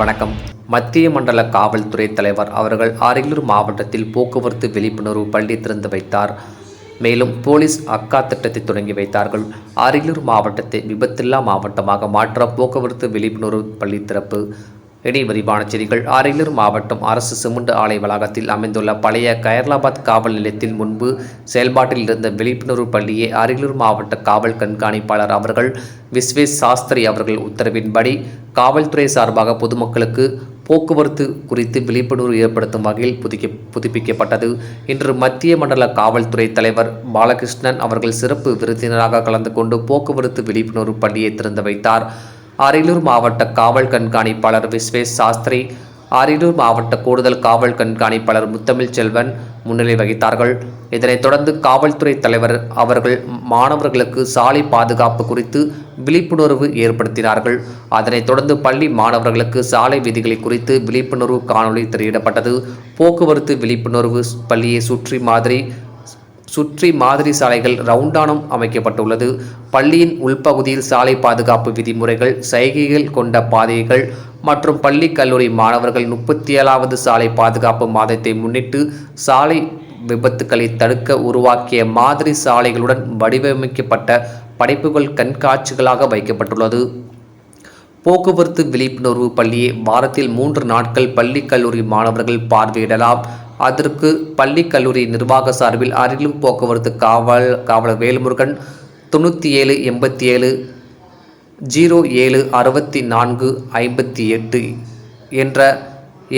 வணக்கம். மத்திய மண்டல காவல்துறை தலைவர் அவர்கள் அரியலூர் மாவட்டத்தில் போக்குவரத்து விழிப்புணர்வு பள்ளி திறந்து வைத்தார். மேலும் போலீஸ் அக்கா திட்டத்தை தொடங்கி வைத்தார்கள். அரியலூர் மாவட்டத்தை விபத்தில்லா மாவட்டமாக மாற்ற போக்குவரத்து விழிப்புணர்வு பள்ளி திறப்பு. இனி விரிவான செய்திகள் அரியலூர் மாவட்டம் அரசு சிமெண்ட் ஆலை வளாகத்தில் அமைந்துள்ள பழைய கயர்லாபாத் காவல் நிலையத்தில் முன்பு செயல்பாட்டில் இருந்த விழிப்புணர்வு பள்ளியை அரியலூர் மாவட்ட காவல் கண்காணிப்பாளர் அவர்கள் விஸ்வேஷ் சாஸ்திரி அவர்கள் உத்தரவின்படி காவல்துறை சார்பாக பொதுமக்களுக்கு போக்குவரத்து குறித்து விழிப்புணர்வு ஏற்படுத்தும் வகையில் புதுக்கி புதுப்பிக்கப்பட்டது. இன்று மத்திய மண்டல காவல்துறை தலைவர் பாலகிருஷ்ணன் அவர்கள் சிறப்பு விருந்தினராக கலந்து கொண்டு போக்குவரத்து விழிப்புணர்வு பள்ளியை திறந்து வைத்தார். அரியலூர் மாவட்ட காவல் கண்காணிப்பாளர் விஸ்வேஷ் சாஸ்திரி அரியலூர் மாவட்ட கூடுதல் காவல் கண்காணிப்பாளர் முத்தமிழ் செல்வன் முன்னிலை வகித்தார்கள். இதனைத் தொடர்ந்து காவல்துறை தலைவர் அவர்கள் மாணவர்களுக்கு சாலை பாதுகாப்பு குறித்து விழிப்புணர்வு ஏற்படுத்தினார்கள். அதனைத் தொடர்ந்து பள்ளி மாணவர்களுக்கு சாலை விதிகளை குறித்து விழிப்புணர்வு காணொளி திரையிடப்பட்டது. போக்குவரத்து விழிப்புணர்வு பள்ளியை சுற்றி மாதிரி சுற்றி மாதிரி சாலைகள் ரவுண்டானம் அமைக்கப்பட்டுள்ளது. பள்ளியின் உள்பகுதியில் சாலை பாதுகாப்பு விதிமுறைகள் சைகைகள் கொண்ட பாதைகள் மற்றும் பள்ளி கல்லூரி மாணவர்கள் முப்பத்தி ஏழாவது சாலை பாதுகாப்பு மாதத்தை முன்னிட்டு சாலை விபத்துக்களை தடுக்க உருவாக்கிய மாதிரி சாலைகளுடன் வடிவமைக்கப்பட்ட படைப்புகள் கண்காட்சிகளாக வைக்கப்பட்டுள்ளது. போக்குவரத்து விழிப்புணர்வு பள்ளியை வாரத்தில் மூன்று நாட்கள் பள்ளி கல்லூரி மாணவர்கள் பார்வையிடலாம். அதற்கு பள்ளி கல்லூரி நிர்வாக சார்பில் அரியலூர் போக்குவரத்து காவல் காவலர் வேல்முருகன் தொண்ணூற்றி ஏழு எண்பத்தி ஏழு ஜீரோ ஏழு அறுபத்தி நான்கு ஐம்பத்தி எட்டு என்ற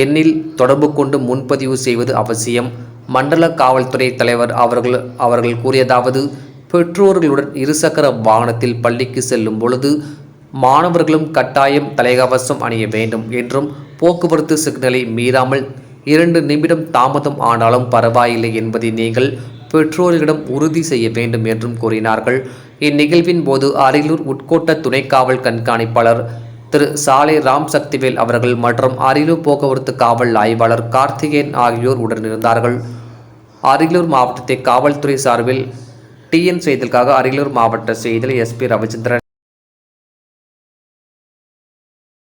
எண்ணில் தொடர்பு கொண்டு முன்பதிவு செய்வது அவசியம். மண்டல காவல்துறை தலைவர் அவர்கள் அவர்கள் கூறியதாவது பெற்றோர்களுடன் இருசக்கர வாகனத்தில் பள்ளிக்கு செல்லும் பொழுது மாணவர்களும் கட்டாயம் தலைகவசம் அணிய வேண்டும் என்றும் போக்குவரத்து சிக்னலை மீறாமல் இரண்டு நிமிடம் தாமதம் ஆனாலும் பரவாயில்லை என்பதை நீங்கள் பெற்றோர்களிடம் உறுதி செய்ய வேண்டும் என்றும் கூறினார்கள். இந்நிகழ்வின் போது அரியலூர் உட்கோட்ட துணை காவல் கண்காணிப்பாளர் திரு சாலை ராம் சக்திவேல் அவர்கள் மற்றும் அரியலூர் போக்குவரத்து காவல் ஆய்வாளர் கார்த்திகேயன் ஆகியோர் உடனிருந்தார்கள் அரியலூர் மாவட்டத்தை காவல்துறை சார்பில் டிஎன் செய்திகளுக்காக அரியலூர் மாவட்ட செய்தியில் எஸ்பி ரவிச்சந்திரன்